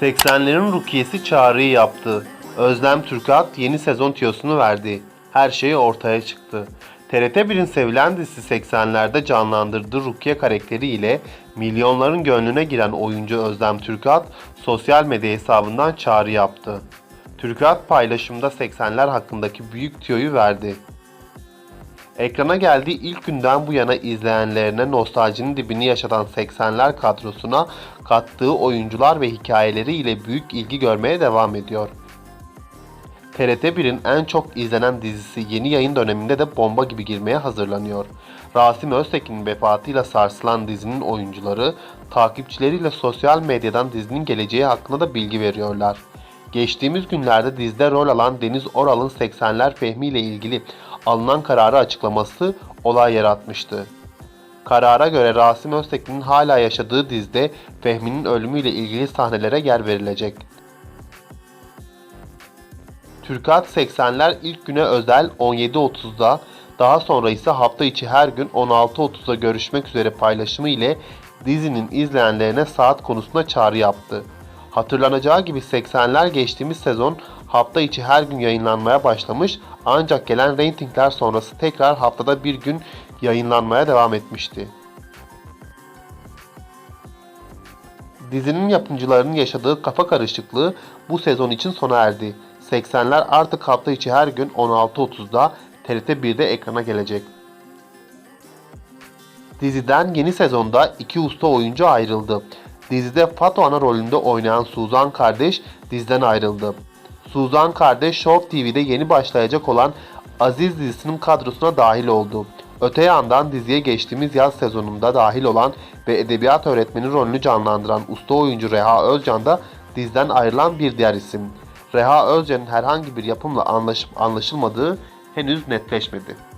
80'lerin rukiyesi çağrıyı yaptı. Özlem Türkat yeni sezon tiyosunu verdi. Her şey ortaya çıktı. TRT 1'in sevilen dizisi 80'lerde canlandırdığı Rukiye karakteriyle milyonların gönlüne giren oyuncu Özlem Türkat sosyal medya hesabından çağrı yaptı. Türkat paylaşımda 80'ler hakkındaki büyük tüyoyu verdi. Ekrana geldiği ilk günden bu yana izleyenlerine nostaljinin dibini yaşatan 80'ler kadrosuna kattığı oyuncular ve hikayeleri ile büyük ilgi görmeye devam ediyor. TRT 1'in en çok izlenen dizisi yeni yayın döneminde de bomba gibi girmeye hazırlanıyor. Rasim Öztekin'in vefatıyla sarsılan dizinin oyuncuları takipçileriyle sosyal medyadan dizinin geleceği hakkında da bilgi veriyorlar. Geçtiğimiz günlerde dizide rol alan Deniz Oral'ın 80'ler Fehmi ile ilgili alınan kararı açıklaması olay yaratmıştı. Karara göre Rasim Öztekin'in hala yaşadığı dizide Fehmi'nin ölümüyle ilgili sahnelere yer verilecek. Türkat 80'ler ilk güne özel 17.30'da, daha sonra ise hafta içi her gün 16.30'da görüşmek üzere paylaşımı ile dizinin izleyenlerine saat konusunda çağrı yaptı. Hatırlanacağı gibi 80'ler geçtiğimiz sezon hafta içi her gün yayınlanmaya başlamış ancak gelen reytingler sonrası tekrar haftada bir gün yayınlanmaya devam etmişti. Dizinin yapımcılarının yaşadığı kafa karışıklığı bu sezon için sona erdi. 80'ler artık hafta içi her gün 16.30'da TRT 1'de ekrana gelecek. Diziden yeni sezonda iki usta oyuncu ayrıldı. Dizide Fato ana rolünde oynayan Suzan kardeş diziden ayrıldı. Suzan kardeş Show TV'de yeni başlayacak olan Aziz dizisinin kadrosuna dahil oldu. Öte yandan diziye geçtiğimiz yaz sezonunda dahil olan ve edebiyat öğretmeni rolünü canlandıran usta oyuncu Reha Özcan da diziden ayrılan bir diğer isim. Reha Özcan'ın herhangi bir yapımla anlaşıp anlaşılmadığı henüz netleşmedi.